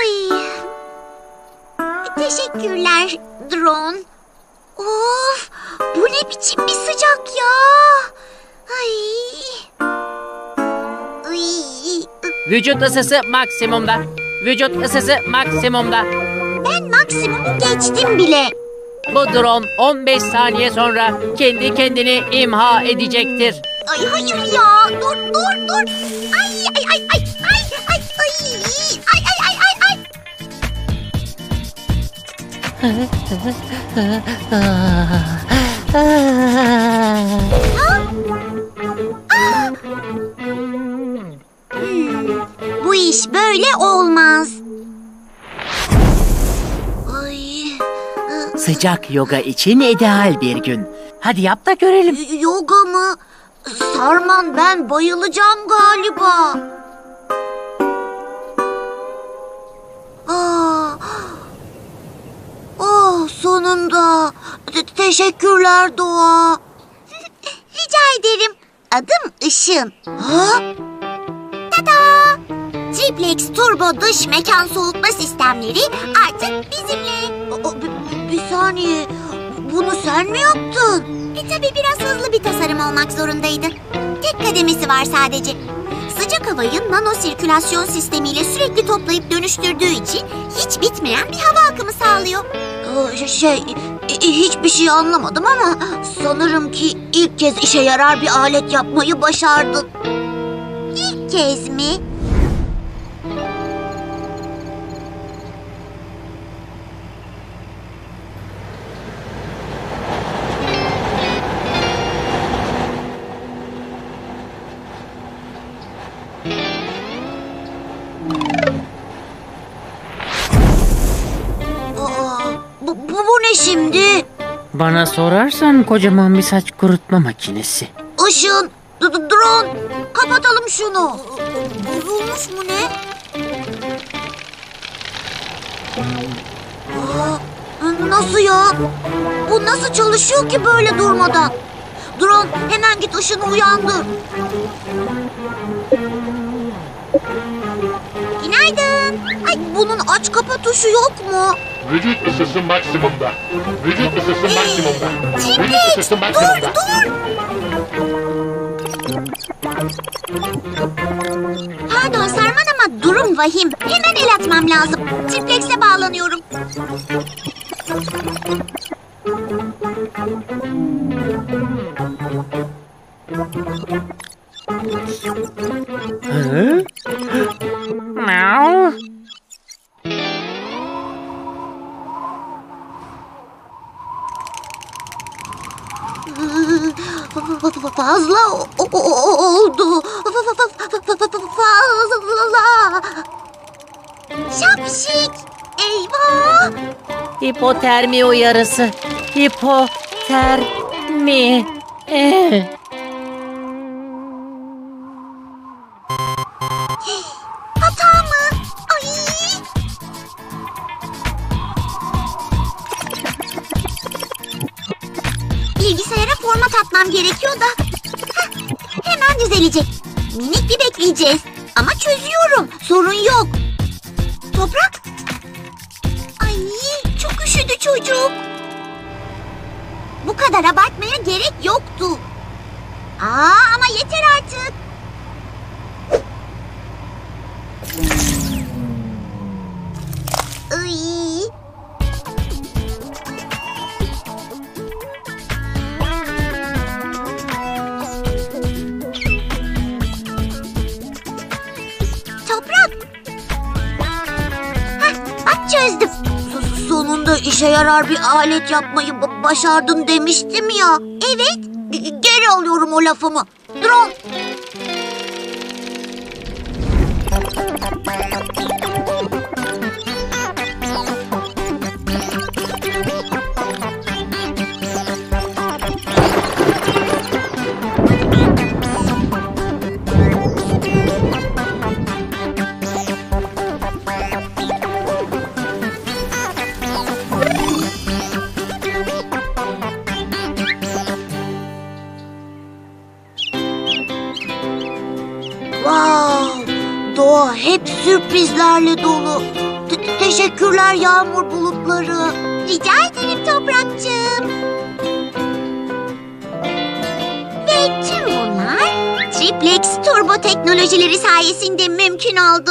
Ay. Teşekkürler drone. Of bu ne biçim bir sıcak ya. Ay. Vücut ısısı maksimumda. Vücut ısısı maksimumda. Ben maksimumu geçtim bile. Bu drone 15 saniye sonra kendi kendini imha edecektir. Ay hayır ya. Dur dur dur. Ay ay ay ay. Bu iş böyle olmaz. Ay. Sıcak yoga için ideal bir gün. Hadi yap da görelim. Yoga mı? Sarman ben bayılacağım galiba. Sonunda. Te- teşekkürler Doğa. Rica ederim. Adım Işın. Ha? Tada! Triplex Turbo dış mekan soğutma sistemleri artık bizimle. Bir, bir saniye. Bunu sen mi yaptın? E tabi biraz hızlı bir tasarım olmak zorundaydı. Tek kademesi var sadece. Sıcak havayı nano sirkülasyon sistemiyle sürekli toplayıp dönüştürdüğü için hiç bitmeyen bir hava akımı sağlıyor. Şey, hiçbir şey anlamadım ama sanırım ki ilk kez işe yarar bir alet yapmayı başardın. İlk kez mi? Ne şimdi? Bana sorarsan kocaman bir saç kurutma makinesi. Işın, d- d- drone, kapatalım şunu. Bozulmuş mu ne? Aa, nasıl ya? Bu nasıl çalışıyor ki böyle durmadan? Drone hemen git ışını uyandır. Bunun aç kapa tuşu yok mu? Vücut ısısı maksimumda. Vücut ısısı maksimumda. Vücut ısısı dur maksimumda. dur. Pardon Sarman ama durum vahim. Hemen el atmam lazım. Triplex'e bağlanıyorum. Hı? Fazla oldu. Fazla. Şapşik. Eyvah. Hipotermi uyarısı. Hipotermi. Eh. Bilgisayara format atmam gerekiyor da. Heh, hemen düzelecek. Minik bir bekleyeceğiz. Ama çözüyorum. Sorun yok. Toprak. Ay çok üşüdü çocuk. Bu kadar abartmaya gerek yoktu. Aa ama yeter artık. İşe yarar bir alet yapmayı ba- başardın demiştim ya. Evet. Geri alıyorum o lafımı. Drone. Wow! Doğa hep sürprizlerle dolu. Te- teşekkürler yağmur bulutları. Rica ederim Toprakçığım. Ve tüm bunlar Triplex turbo teknolojileri sayesinde mümkün oldu.